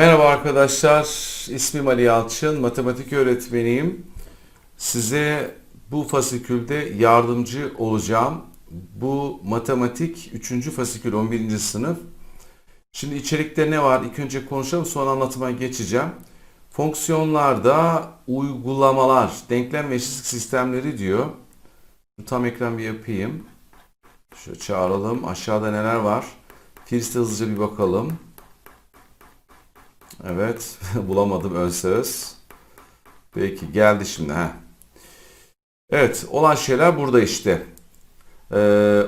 Merhaba arkadaşlar, ismim Ali Yalçın, matematik öğretmeniyim. Size bu fasikülde yardımcı olacağım. Bu matematik 3. fasikül 11. sınıf. Şimdi içerikte ne var? İlk önce konuşalım sonra anlatıma geçeceğim. Fonksiyonlarda uygulamalar, denklem ve eşitlik sistemleri diyor. Tam ekran bir yapayım. Şöyle çağıralım. Aşağıda neler var? Firste hızlıca bir bakalım. Evet, bulamadım ön söz. Peki geldi şimdi. ha. Evet, olan şeyler burada işte. Ee,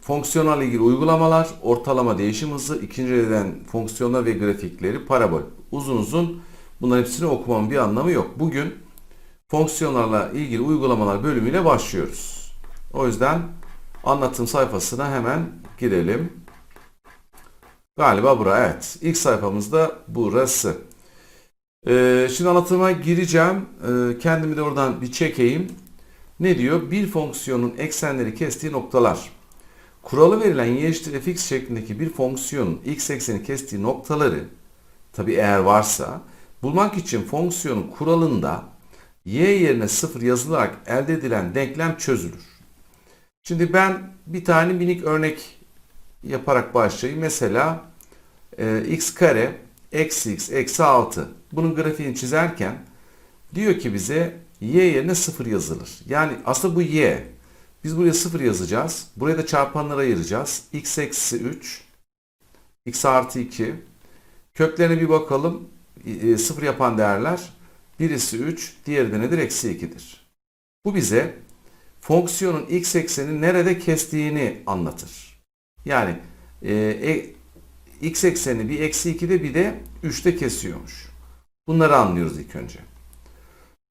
fonksiyonel ilgili uygulamalar, ortalama değişim hızı, ikinci dereceden fonksiyonlar ve grafikleri, parabol. Uzun uzun bunların hepsini okumamın bir anlamı yok. Bugün fonksiyonlarla ilgili uygulamalar bölümüyle başlıyoruz. O yüzden anlatım sayfasına hemen girelim. Galiba bura evet. İlk sayfamızda burası. Ee, şimdi anlatıma gireceğim. Ee, kendimi de oradan bir çekeyim. Ne diyor? Bir fonksiyonun eksenleri kestiği noktalar. Kuralı verilen y eşittir fx şeklindeki bir fonksiyonun x ekseni kestiği noktaları tabi eğer varsa bulmak için fonksiyonun kuralında y yerine 0 yazılarak elde edilen denklem çözülür. Şimdi ben bir tane minik örnek yaparak başlayayım. Mesela e, x kare eksi x eksi 6. Bunun grafiğini çizerken diyor ki bize y yerine 0 yazılır. Yani aslında bu y. Biz buraya 0 yazacağız. Buraya da çarpanlara ayıracağız. x eksi 3 x artı 2 köklerine bir bakalım. E, 0 yapan değerler birisi 3 diğeri de nedir? Eksi 2'dir. Bu bize fonksiyonun x ekseni nerede kestiğini anlatır. Yani e, e, x ekseni bir eksi 2'de bir de 3'te kesiyormuş. Bunları anlıyoruz ilk önce.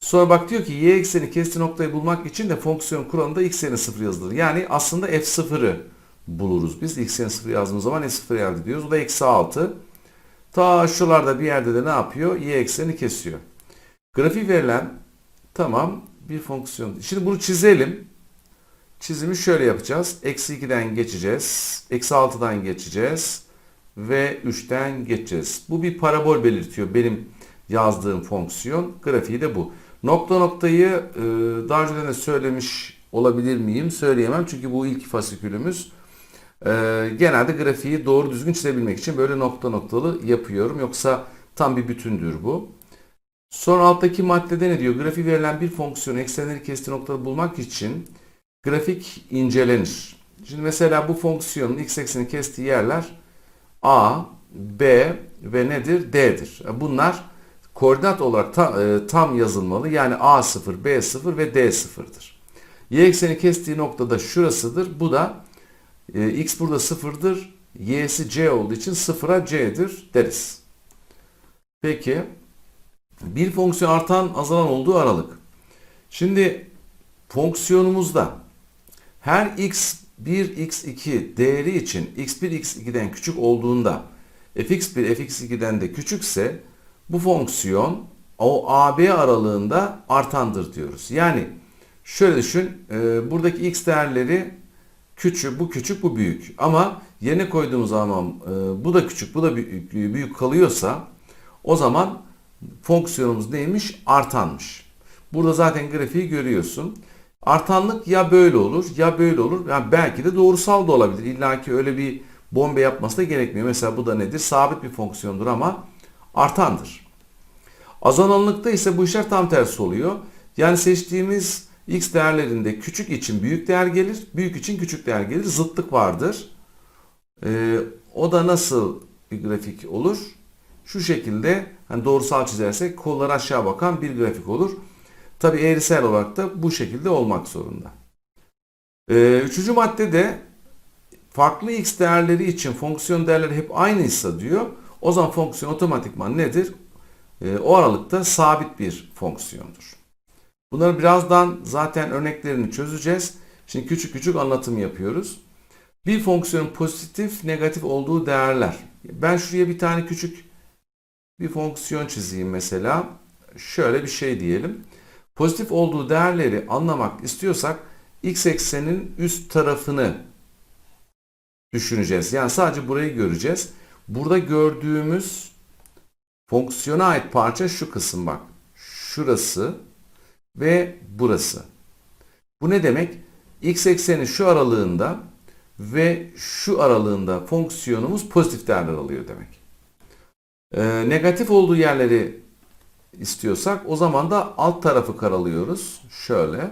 Sonra bak diyor ki y ekseni kestiği noktayı bulmak için de fonksiyon kuralında x yerine 0 yazılır. Yani aslında f0'ı buluruz biz. x yerine 0 yazdığımız zaman f0 elde ediyoruz. O da eksi 6. Ta şuralarda bir yerde de ne yapıyor? y ekseni kesiyor. Grafik verilen tamam bir fonksiyon. Şimdi bunu çizelim. Çizimi şöyle yapacağız. Eksi 2'den geçeceğiz. Eksi 6'dan geçeceğiz. Ve 3'ten geçeceğiz. Bu bir parabol belirtiyor. Benim yazdığım fonksiyon. Grafiği de bu. Nokta noktayı e, daha önceden de söylemiş olabilir miyim? Söyleyemem. Çünkü bu ilk fasikülümüz. E, genelde grafiği doğru düzgün çizebilmek için böyle nokta noktalı yapıyorum. Yoksa tam bir bütündür bu. Sonra alttaki maddede ne diyor? Grafik verilen bir fonksiyon eksenleri kestiği noktaları bulmak için grafik incelenir. Şimdi mesela bu fonksiyonun x ekseni kestiği yerler A, B ve nedir? D'dir. Bunlar koordinat olarak ta, e, tam yazılmalı. Yani A0, B0 ve D0'dır. Y ekseni kestiği noktada şurasıdır. Bu da e, x burada 0'dır. Y'si C olduğu için 0'a C'dir deriz. Peki bir fonksiyon artan azalan olduğu aralık. Şimdi fonksiyonumuzda her x1 x2 değeri için x1 x2'den küçük olduğunda fx1 fx2'den de küçükse bu fonksiyon o AB aralığında artandır diyoruz. Yani şöyle düşün e, buradaki x değerleri küçük bu küçük bu büyük ama yerine koyduğumuz zaman e, bu da küçük bu da büyük, büyük kalıyorsa o zaman fonksiyonumuz neymiş? Artanmış. Burada zaten grafiği görüyorsun. Artanlık ya böyle olur ya böyle olur. Yani belki de doğrusal da olabilir. İlla ki öyle bir bombe yapması da gerekmiyor. Mesela bu da nedir? Sabit bir fonksiyondur ama artandır. Azalanlıkta ise bu işler tam tersi oluyor. Yani seçtiğimiz x değerlerinde küçük için büyük değer gelir, büyük için küçük değer gelir. Zıtlık vardır. Ee, o da nasıl bir grafik olur? Şu şekilde hani doğrusal çizersek kollar aşağı bakan bir grafik olur. Tabi eğrisel olarak da bu şekilde olmak zorunda. Ee, üçüncü maddede farklı x değerleri için fonksiyon değerleri hep aynıysa diyor. O zaman fonksiyon otomatikman nedir? Ee, o aralıkta sabit bir fonksiyondur. Bunları birazdan zaten örneklerini çözeceğiz. Şimdi küçük küçük anlatım yapıyoruz. Bir fonksiyonun pozitif, negatif olduğu değerler. Ben şuraya bir tane küçük bir fonksiyon çizeyim mesela. Şöyle bir şey diyelim. Pozitif olduğu değerleri anlamak istiyorsak x eksenin üst tarafını düşüneceğiz. Yani sadece burayı göreceğiz. Burada gördüğümüz Fonksiyona ait parça şu kısım bak. Şurası ve burası. Bu ne demek? X ekseni şu aralığında ve şu aralığında fonksiyonumuz pozitif değerler alıyor demek. Ee, negatif olduğu yerleri istiyorsak o zaman da alt tarafı karalıyoruz. Şöyle.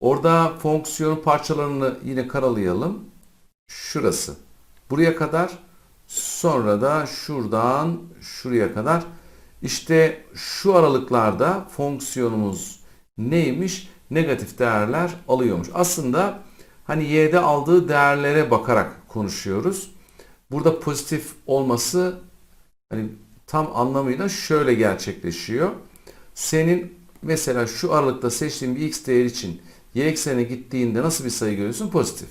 Orada fonksiyonun parçalarını yine karalayalım. Şurası. Buraya kadar sonra da şuradan şuraya kadar işte şu aralıklarda fonksiyonumuz neymiş? Negatif değerler alıyormuş. Aslında hani y'de aldığı değerlere bakarak konuşuyoruz. Burada pozitif olması hani tam anlamıyla şöyle gerçekleşiyor. Senin mesela şu aralıkta seçtiğin bir x değer için y eksenine gittiğinde nasıl bir sayı görüyorsun? Pozitif.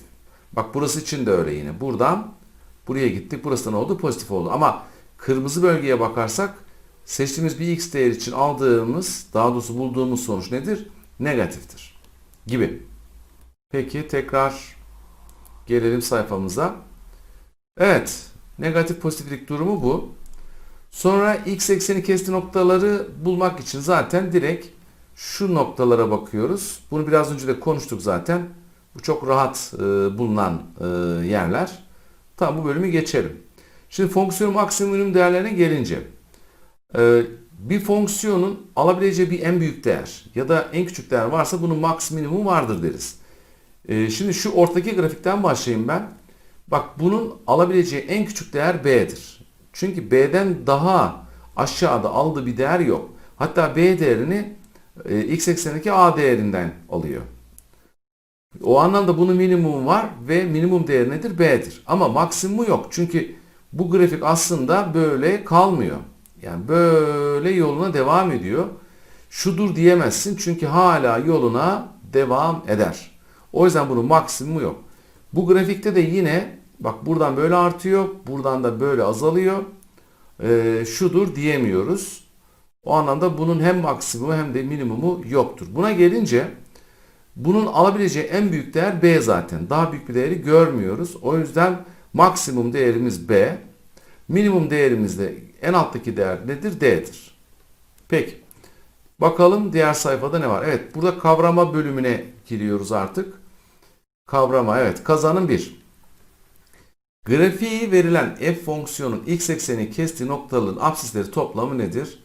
Bak burası için de öyle yine. Buradan buraya gittik. Burası da ne oldu? Pozitif oldu. Ama kırmızı bölgeye bakarsak seçtiğimiz bir x değer için aldığımız, daha doğrusu bulduğumuz sonuç nedir? Negatiftir. Gibi. Peki tekrar gelelim sayfamıza. Evet. Negatif pozitiflik durumu bu. Sonra x ekseni kesti noktaları bulmak için zaten direkt şu noktalara bakıyoruz. Bunu biraz önce de konuştuk zaten. Bu çok rahat e, bulunan e, yerler. Tamam bu bölümü geçelim. Şimdi fonksiyon maksimum değerlerine gelince e, bir fonksiyonun alabileceği bir en büyük değer ya da en küçük değer varsa bunun max vardır deriz. E, şimdi şu ortadaki grafikten başlayayım ben. Bak bunun alabileceği en küçük değer b'dir. Çünkü b'den daha aşağıda aldığı bir değer yok. Hatta b değerini e, x eksenindeki a değerinden alıyor. O anlamda bunun minimumu var ve minimum değeri nedir? B'dir. Ama maksimumu yok. Çünkü bu grafik aslında böyle kalmıyor. Yani böyle yoluna devam ediyor. Şudur diyemezsin çünkü hala yoluna devam eder. O yüzden bunun maksimumu yok. Bu grafikte de yine bak buradan böyle artıyor, buradan da böyle azalıyor. Ee, şudur diyemiyoruz. O anlamda bunun hem maksimumu hem de minimumu yoktur. Buna gelince bunun alabileceği en büyük değer B zaten. Daha büyük bir değeri görmüyoruz. O yüzden maksimum değerimiz B. Minimum değerimiz de en alttaki değer nedir? D'dir. Peki. Bakalım diğer sayfada ne var? Evet burada kavrama bölümüne giriyoruz artık. Kavrama evet kazanım 1. Grafiği verilen f fonksiyonun x ekseni kestiği noktaların absisleri toplamı nedir?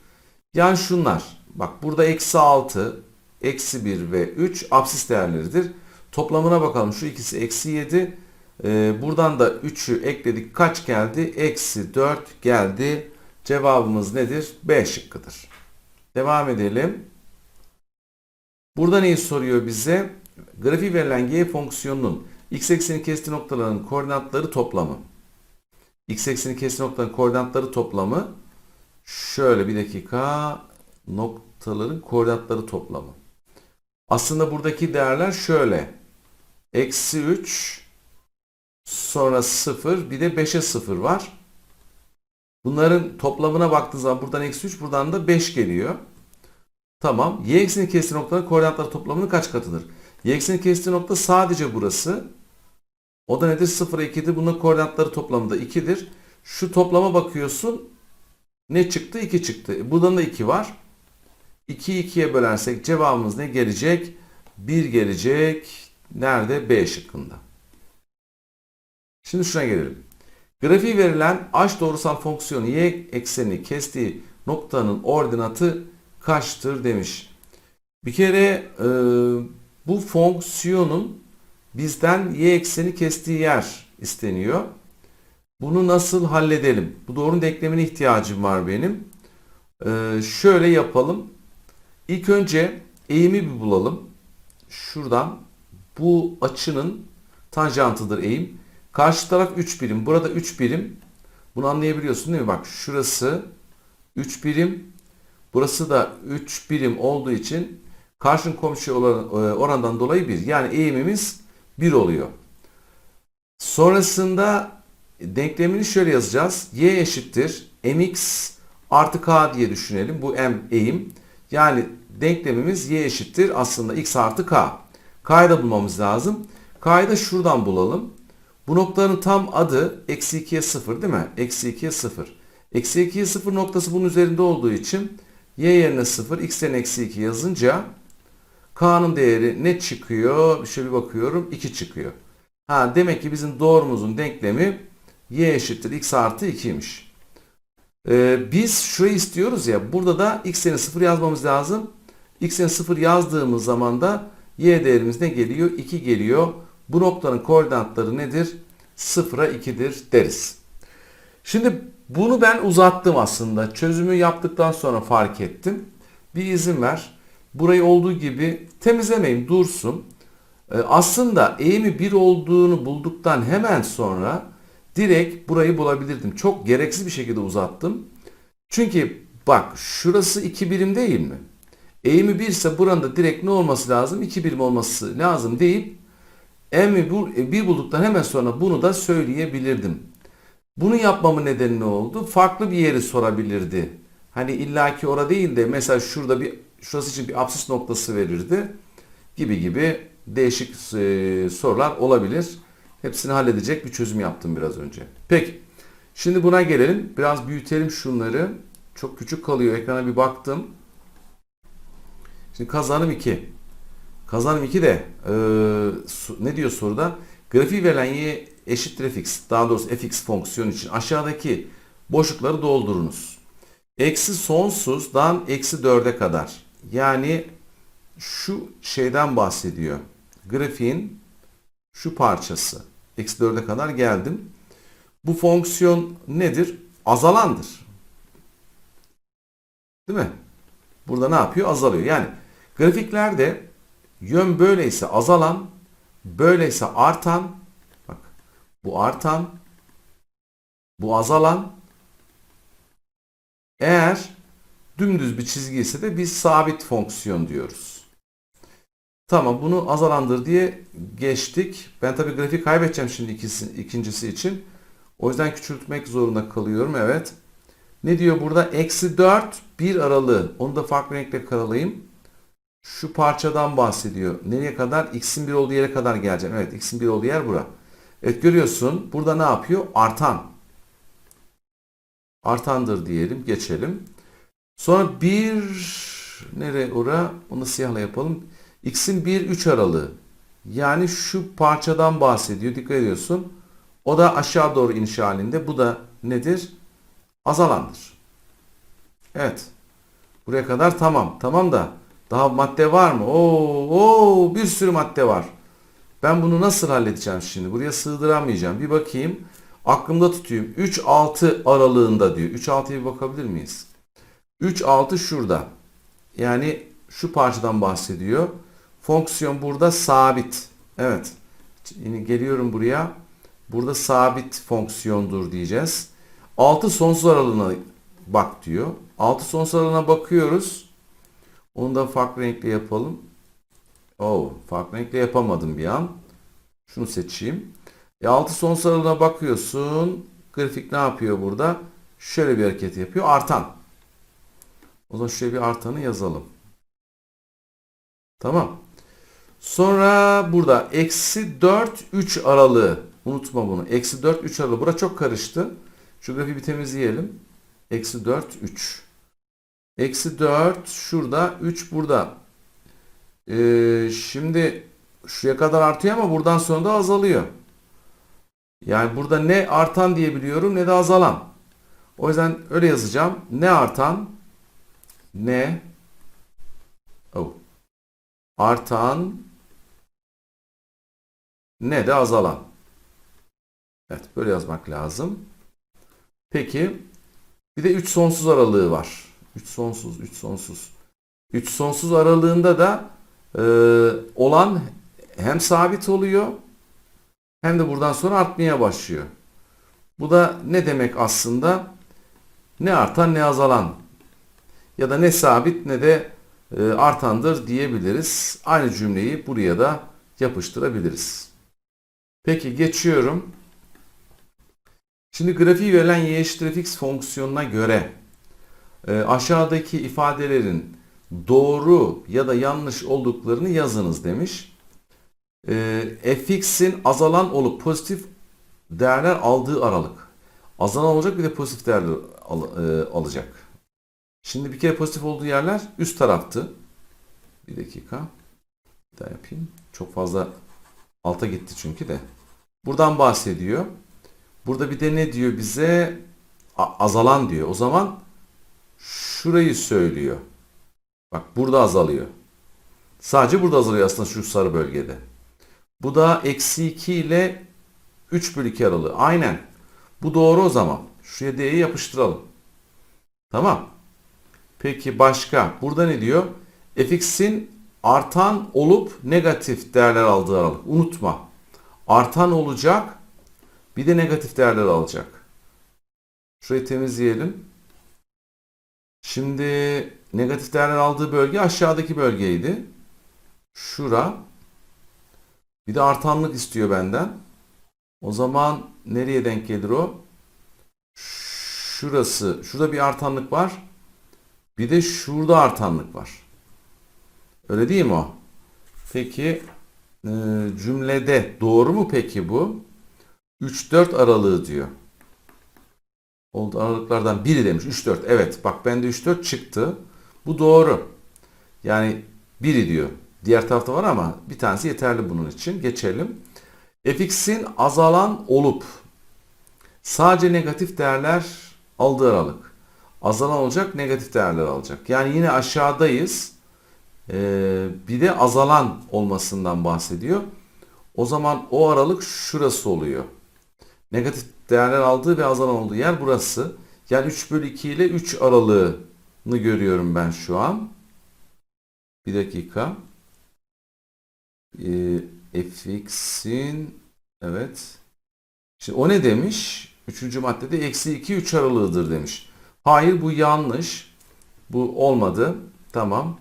Yani şunlar. Bak burada eksi 6, eksi 1 ve 3 absis değerleridir. Toplamına bakalım. Şu ikisi eksi 7. Ee, buradan da 3'ü ekledik. Kaç geldi? Eksi 4 geldi. Cevabımız nedir? B şıkkıdır. Devam edelim. Burada neyi soruyor bize? Grafiği verilen y fonksiyonunun x ekseni kestiği noktaların koordinatları toplamı. x ekseni kestiği noktaların koordinatları toplamı şöyle bir dakika noktaların koordinatları toplamı. Aslında buradaki değerler şöyle. Eksi 3 sonra 0 bir de 5'e 0 var. Bunların toplamına baktığınız zaman buradan eksi 3 buradan da 5 geliyor. Tamam. Y ekseni kestiği noktanın koordinatları toplamının kaç katıdır? Y ekseni kestiği nokta sadece burası. O da nedir? 0 2'dir. Bunun koordinatları toplamı da 2'dir. Şu toplama bakıyorsun. Ne çıktı? 2 çıktı. Buradan da 2 var. 2'yi 2'ye bölersek cevabımız ne gelecek? 1 gelecek. Nerede? B şıkkında. Şimdi şuna gelelim. Grafiği verilen h doğrusal fonksiyonu y eksenini kestiği noktanın ordinatı kaçtır demiş. Bir kere e, bu fonksiyonun bizden y ekseni kestiği yer isteniyor. Bunu nasıl halledelim? Bu doğrunun denklemine ihtiyacım var benim. E, şöyle yapalım. İlk önce eğimi bir bulalım. Şuradan bu açının tanjantıdır eğim. Karşı taraf 3 birim. Burada 3 birim. Bunu anlayabiliyorsun değil mi? Bak şurası 3 birim. Burası da 3 birim olduğu için karşın komşu olan orandan dolayı 1. Yani eğimimiz 1 oluyor. Sonrasında denklemini şöyle yazacağız. Y eşittir mx artı k diye düşünelim. Bu m eğim. Yani denklemimiz y eşittir aslında x artı k. K'yı da bulmamız lazım. K'yı da şuradan bulalım. Bu noktanın tam adı eksi 2'ye 0 değil mi? Eksi 2'ye 0. Eksi 2'ye 0 noktası bunun üzerinde olduğu için y yerine 0, x yerine eksi 2 yazınca k'nın değeri ne çıkıyor? Şöyle bir bakıyorum 2 çıkıyor. Ha, demek ki bizim doğrumuzun denklemi y eşittir x artı 2'ymiş. Ee, biz şurayı istiyoruz ya burada da x yerine 0 yazmamız lazım. x yerine 0 yazdığımız zaman da y değerimiz ne geliyor? 2 geliyor. Bu noktanın koordinatları nedir? 0'a 2'dir deriz. Şimdi bunu ben uzattım aslında. Çözümü yaptıktan sonra fark ettim. Bir izin ver. Burayı olduğu gibi temizlemeyin dursun. Ee, aslında eğimi 1 olduğunu bulduktan hemen sonra direkt burayı bulabilirdim. Çok gereksiz bir şekilde uzattım. Çünkü bak şurası 2 birim değil mi? Eğimi 1 ise buranın da direkt ne olması lazım? 2 birim olması lazım deyip eğimi 1 bulduktan hemen sonra bunu da söyleyebilirdim. Bunu yapmamın nedeni ne oldu? Farklı bir yeri sorabilirdi. Hani illaki ora değil de mesela şurada bir şurası için bir apsis noktası verirdi. Gibi gibi değişik e, sorular olabilir. Hepsini halledecek bir çözüm yaptım biraz önce. Peki. Şimdi buna gelelim. Biraz büyütelim şunları. Çok küçük kalıyor. Ekrana bir baktım. Şimdi kazanım 2. Kazanım 2 de e, ne diyor soruda? Grafiği verilen y eşittir fx. Daha doğrusu fx fonksiyonu için aşağıdaki boşlukları doldurunuz. Eksi sonsuzdan eksi 4'e kadar. Yani şu şeyden bahsediyor. Grafiğin şu parçası. Eksi 4'e kadar geldim. Bu fonksiyon nedir? Azalandır. Değil mi? Burada ne yapıyor? Azalıyor. Yani grafiklerde yön böyleyse azalan, böyleyse artan, bak bu artan, bu azalan, eğer dümdüz bir çizgi ise de biz sabit fonksiyon diyoruz. Tamam bunu azalandır diye geçtik. Ben tabii grafik kaybedeceğim şimdi ikisi, ikincisi için. O yüzden küçültmek zorunda kalıyorum. Evet. Ne diyor burada? Eksi 4 1 aralığı. Onu da farklı renkle karalayayım. Şu parçadan bahsediyor. Nereye kadar? X'in 1 olduğu yere kadar geleceğim. Evet X'in 1 olduğu yer bura. Evet görüyorsun. Burada ne yapıyor? Artan. Artandır diyelim. Geçelim. Sonra 1 nereye ora? Onu siyahla yapalım. X'in 1-3 aralığı. Yani şu parçadan bahsediyor. Dikkat ediyorsun. O da aşağı doğru iniş halinde. Bu da nedir? Azalandır. Evet. Buraya kadar tamam. Tamam da daha madde var mı? Oo, oo bir sürü madde var. Ben bunu nasıl halledeceğim şimdi? Buraya sığdıramayacağım. Bir bakayım. Aklımda tutayım. 3-6 aralığında diyor. 3-6'ya bir bakabilir miyiz? 3-6 şurada. Yani şu parçadan bahsediyor. Fonksiyon burada sabit. Evet. Yine geliyorum buraya. Burada sabit fonksiyondur diyeceğiz. 6 sonsuz aralığına bak diyor. 6 sonsuz aralığına bakıyoruz. Onu da farklı renkle yapalım. Oo, farklı renkle yapamadım bir an. Şunu seçeyim. E 6 sonsuz aralığına bakıyorsun. Grafik ne yapıyor burada? Şöyle bir hareket yapıyor. Artan. O zaman şöyle bir artanı yazalım. Tamam. Sonra burada eksi 4 3 aralığı. Unutma bunu. Eksi 4 3 aralığı. Bura çok karıştı. Şu grafiği bir temizleyelim. Eksi 4 3. Eksi 4 şurada. 3 burada. Ee, şimdi şuraya kadar artıyor ama buradan sonra da azalıyor. Yani burada ne artan diyebiliyorum ne de azalan. O yüzden öyle yazacağım. Ne artan ne oh, artan ne de azalan. Evet böyle yazmak lazım. Peki bir de 3 sonsuz aralığı var. 3 sonsuz, 3 sonsuz. 3 sonsuz aralığında da e, olan hem sabit oluyor hem de buradan sonra artmaya başlıyor. Bu da ne demek aslında? Ne artan ne azalan ya da ne sabit ne de e, artandır diyebiliriz. Aynı cümleyi buraya da yapıştırabiliriz. Peki geçiyorum. Şimdi grafiği verilen y eşittir fx fonksiyonuna göre e, aşağıdaki ifadelerin doğru ya da yanlış olduklarını yazınız demiş. E, fx'in azalan olup pozitif değerler aldığı aralık. Azalan olacak bir de pozitif değerler al- alacak. Şimdi bir kere pozitif olduğu yerler üst taraftı. Bir dakika. Bir daha yapayım. Çok fazla alta gitti çünkü de. Buradan bahsediyor. Burada bir de ne diyor bize? A- azalan diyor. O zaman şurayı söylüyor. Bak burada azalıyor. Sadece burada azalıyor aslında şu sarı bölgede. Bu da eksi 2 ile 3 bölü 2 aralığı. Aynen. Bu doğru o zaman. Şuraya D'yi yapıştıralım. Tamam. Peki başka? Burada ne diyor? fx'in artan olup negatif değerler aldığı aralık. Unutma. Artan olacak. Bir de negatif değerler alacak. Şurayı temizleyelim. Şimdi negatif değerler aldığı bölge aşağıdaki bölgeydi. Şura. Bir de artanlık istiyor benden. O zaman nereye denk gelir o? Şurası. Şurada bir artanlık var. Bir de şurada artanlık var. Öyle değil mi o? Peki e, cümlede doğru mu peki bu? 3-4 aralığı diyor. Oldu aralıklardan biri demiş. 3-4. Evet bak bende 3-4 çıktı. Bu doğru. Yani biri diyor. Diğer tarafta var ama bir tanesi yeterli bunun için. Geçelim. fx'in azalan olup sadece negatif değerler aldığı aralık. Azalan olacak, negatif değerler alacak. Yani yine aşağıdayız. Ee, bir de azalan olmasından bahsediyor. O zaman o aralık şurası oluyor. Negatif değerler aldığı ve azalan olduğu yer burası. Yani 3 bölü 2 ile 3 aralığını görüyorum ben şu an. Bir dakika. Ee, fx'in evet. Şimdi o ne demiş? Üçüncü maddede eksi 2 3 aralığıdır demiş. Hayır bu yanlış. Bu olmadı. Tamam.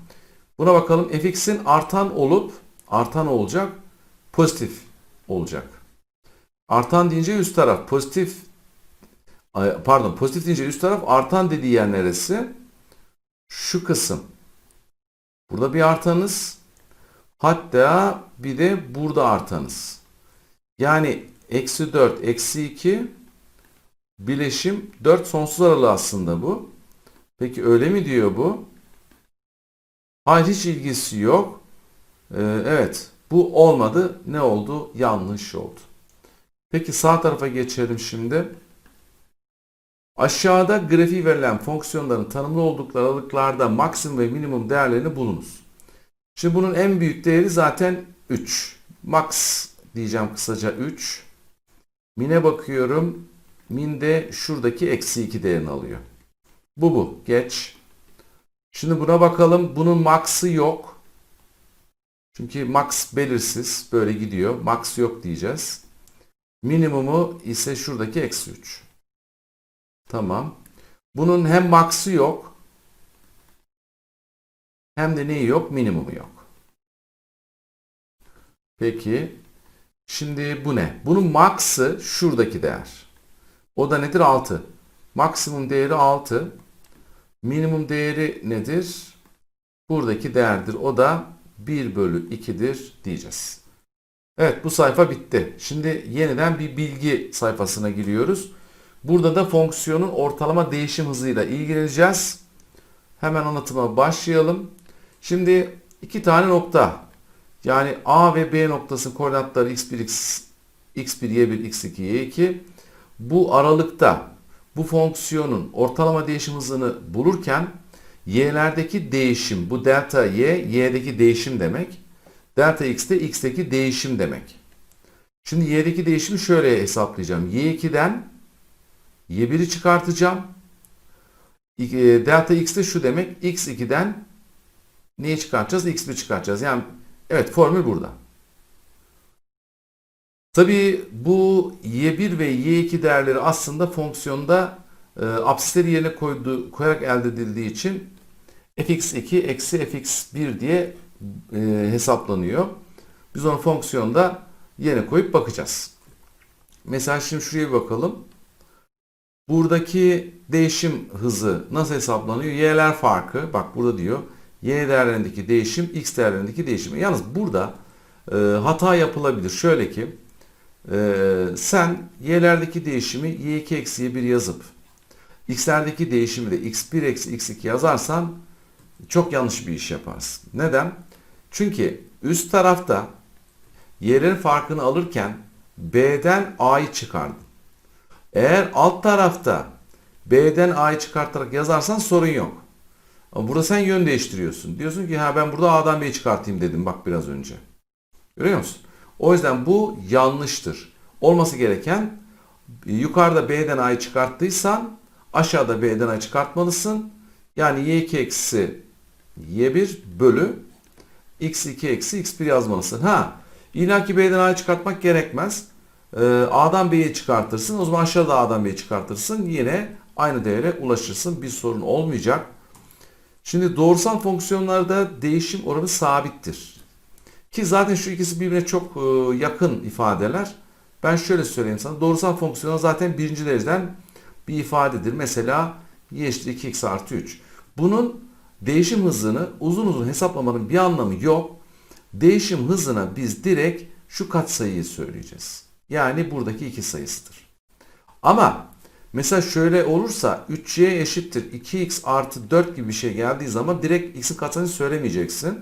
Buna bakalım. fx'in artan olup artan olacak. Pozitif olacak. Artan deyince üst taraf. Pozitif pardon pozitif deyince üst taraf artan dediği yer neresi? Şu kısım. Burada bir artanız. Hatta bir de burada artanız. Yani eksi 4, eksi 2 bileşim 4 sonsuz aralığı aslında bu. Peki öyle mi diyor bu? Hayır hiç ilgisi yok. Ee, evet bu olmadı. Ne oldu? Yanlış oldu. Peki sağ tarafa geçelim şimdi. Aşağıda grafiği verilen fonksiyonların tanımlı oldukları aralıklarda maksimum ve minimum değerlerini bulunuz. Şimdi bunun en büyük değeri zaten 3. Max diyeceğim kısaca 3. Min'e bakıyorum. Min de şuradaki eksi 2 değerini alıyor. Bu bu. Geç. Şimdi buna bakalım. Bunun max'ı yok. Çünkü max belirsiz. Böyle gidiyor. Max yok diyeceğiz. Minimumu ise şuradaki eksi 3. Tamam. Bunun hem max'ı yok hem de neyi yok? Minimumu yok. Peki. Şimdi bu ne? Bunun max'ı şuradaki değer. O da nedir? 6. Maksimum değeri 6. Minimum değeri nedir? Buradaki değerdir. O da 1 bölü 2'dir diyeceğiz. Evet bu sayfa bitti. Şimdi yeniden bir bilgi sayfasına giriyoruz. Burada da fonksiyonun ortalama değişim hızıyla ilgileneceğiz. Hemen anlatıma başlayalım. Şimdi iki tane nokta. Yani A ve B noktası koordinatları x1, x, x1, y1, x2, y2. Bu aralıkta bu fonksiyonun ortalama değişim hızını bulurken y'lerdeki değişim, bu delta y, y'deki değişim demek. Delta x de x'teki değişim demek. Şimdi y'deki değişimi şöyle hesaplayacağım. y2'den y1'i çıkartacağım. E, delta x de şu demek. x2'den neyi çıkartacağız? x1 çıkartacağız. Yani evet formül burada. Tabii bu y1 ve y2 değerleri aslında fonksiyonda e, absisleri yerine koydu, koyarak elde edildiği için fx2 eksi fx1 diye e, hesaplanıyor. Biz onu fonksiyonda yerine koyup bakacağız. Mesela şimdi şuraya bir bakalım. Buradaki değişim hızı nasıl hesaplanıyor? Y'ler farkı. Bak burada diyor. Y değerlerindeki değişim, X değerlerindeki değişim. Yalnız burada e, hata yapılabilir. Şöyle ki Ee, sen y'lerdeki değişimi y2 eksi y1 yazıp x'lerdeki değişimi de x1 eksi x2 yazarsan çok yanlış bir iş yaparsın. Neden? Çünkü üst tarafta y'lerin farkını alırken b'den a'yı çıkardın. Eğer alt tarafta b'den a'yı çıkartarak yazarsan sorun yok. Ama burada sen yön değiştiriyorsun. Diyorsun ki ha ben burada a'dan b'yi çıkartayım dedim bak biraz önce. Görüyor musun? O yüzden bu yanlıştır. Olması gereken e, yukarıda b'den a'yı çıkarttıysan aşağıda b'den a'yı çıkartmalısın. Yani y2 eksi y1 bölü x2 eksi x1 yazmalısın. Ha, illa ki b'den a'yı çıkartmak gerekmez. Ee, a'dan b'yi çıkartırsın. O zaman aşağıda a'dan b'yi çıkartırsın. Yine aynı değere ulaşırsın. Bir sorun olmayacak. Şimdi doğrusal fonksiyonlarda değişim oranı sabittir. Ki zaten şu ikisi birbirine çok e, yakın ifadeler. Ben şöyle söyleyeyim sana. Doğrusal fonksiyon zaten birinci dereceden bir ifadedir. Mesela y eşittir 2x artı 3. Bunun değişim hızını uzun uzun hesaplamanın bir anlamı yok. Değişim hızına biz direkt şu katsayıyı söyleyeceğiz. Yani buradaki iki sayısıdır. Ama mesela şöyle olursa 3y eşittir 2x artı 4 gibi bir şey geldiği zaman direkt x'in katsayısını söylemeyeceksin.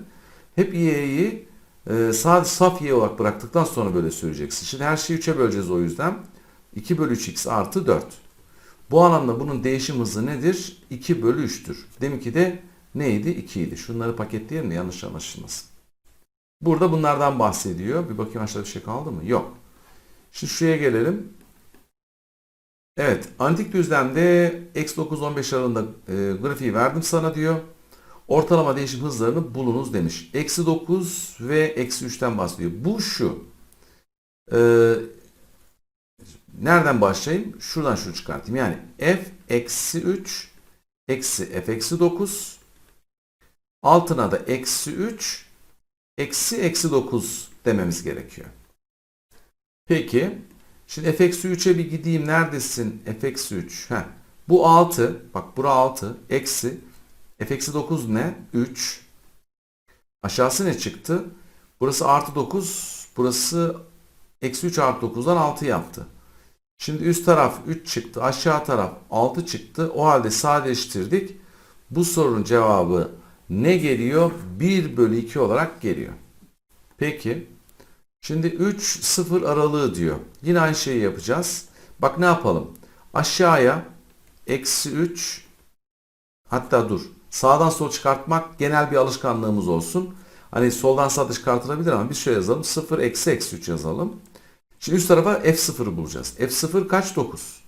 Hep y'yi e, sadece saf y olarak bıraktıktan sonra böyle söyleyeceksin. Şimdi her şeyi 3'e böleceğiz o yüzden. 2 bölü 3x artı 4. Bu anlamda bunun değişim hızı nedir? 2 bölü 3'tür. Deminki de neydi? 2 idi. Şunları paketleyelim de yanlış anlaşılmasın. Burada bunlardan bahsediyor. Bir bakayım aşağıda bir şey kaldı mı? Yok. Şimdi şuraya gelelim. Evet. Antik düzlemde x9-15 aralığında e, grafiği verdim sana diyor. Ortalama değişim hızlarını bulunuz demiş. Eksi 9 ve eksi 3'ten bahsediyor. Bu şu. E, nereden başlayayım? Şuradan şunu çıkartayım. Yani f eksi 3 eksi f eksi 9 altına da eksi 3 eksi eksi 9 dememiz gerekiyor. Peki. Şimdi f eksi 3'e bir gideyim. Neredesin? f eksi 3. Heh. Bu 6. Bak bura 6. Eksi. F eksi 9 ne? 3. Aşağısı ne çıktı? Burası artı 9. Burası eksi 3 artı 9'dan 6 yaptı. Şimdi üst taraf 3 çıktı. Aşağı taraf 6 çıktı. O halde sadeleştirdik. Bu sorunun cevabı ne geliyor? 1 bölü 2 olarak geliyor. Peki. Şimdi 3 0 aralığı diyor. Yine aynı şeyi yapacağız. Bak ne yapalım? Aşağıya eksi 3 hatta dur. Sağdan sol çıkartmak genel bir alışkanlığımız olsun. Hani soldan sağa da çıkartılabilir ama biz şöyle yazalım. 0 eksi eksi 3 yazalım. Şimdi üst tarafa f0'ı bulacağız. f0 kaç? 9.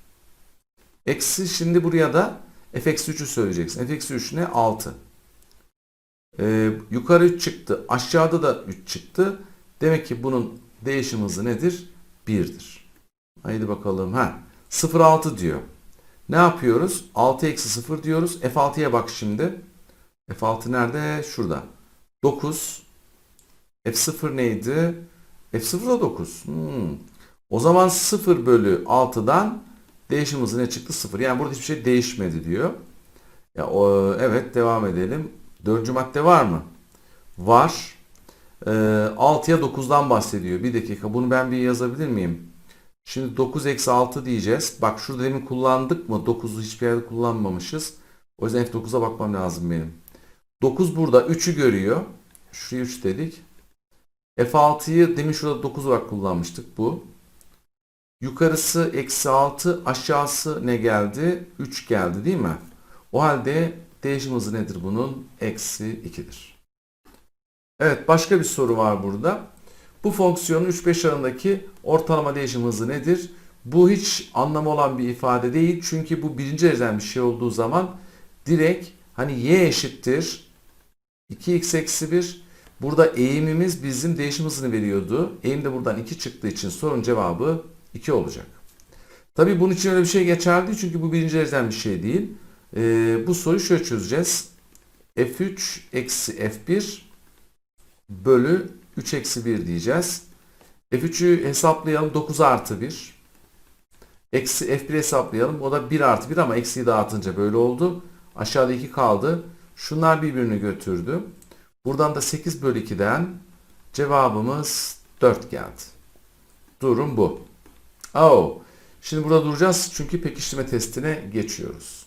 Eksi şimdi buraya da f eksi 3'ü söyleyeceksin. f eksi 3 ne? 6. Ee, yukarı 3 çıktı. Aşağıda da 3 çıktı. Demek ki bunun değişim hızı nedir? 1'dir. Haydi bakalım. Ha, 0,6 diyor. Ne yapıyoruz? 6 eksi 0 diyoruz. F6'ya bak şimdi. F6 nerede? Şurada. 9. F0 neydi? F0 da 9. Hmm. O zaman 0 bölü 6'dan değişim hızı ne çıktı? 0. Yani burada hiçbir şey değişmedi diyor. Ya o, evet devam edelim. Dördüncü madde var mı? Var. E, 6'ya 9'dan bahsediyor. Bir dakika bunu ben bir yazabilir miyim? Şimdi 9 eksi 6 diyeceğiz. Bak şurada demin kullandık mı? 9'u hiçbir yerde kullanmamışız. O yüzden F9'a bakmam lazım benim. 9 burada 3'ü görüyor. Şuraya 3 dedik. F6'yı demin şurada 9 olarak kullanmıştık bu. Yukarısı eksi 6 aşağısı ne geldi? 3 geldi değil mi? O halde değişim hızı nedir bunun? Eksi 2'dir. Evet başka bir soru var burada. Bu fonksiyonun 3-5 arasındaki ortalama değişim hızı nedir? Bu hiç anlamı olan bir ifade değil. Çünkü bu birinci dereceden bir şey olduğu zaman direkt hani y eşittir 2x eksi 1 Burada eğimimiz bizim değişim hızını veriyordu. Eğim de buradan 2 çıktığı için sorun cevabı 2 olacak. Tabi bunun için öyle bir şey geçerli değil çünkü bu birinci dereceden bir şey değil. Ee, bu soruyu şöyle çözeceğiz. F3 eksi F1 bölü 3 eksi 1 diyeceğiz. F3'ü hesaplayalım 9 artı 1. Eksi F1 hesaplayalım. O da 1 artı 1 ama eksiyi dağıtınca böyle oldu. Aşağıda 2 kaldı. Şunlar birbirini götürdü. Buradan da 8 bölü 2'den cevabımız 4 geldi. Durum bu. Oh. Şimdi burada duracağız çünkü pekiştirme testine geçiyoruz.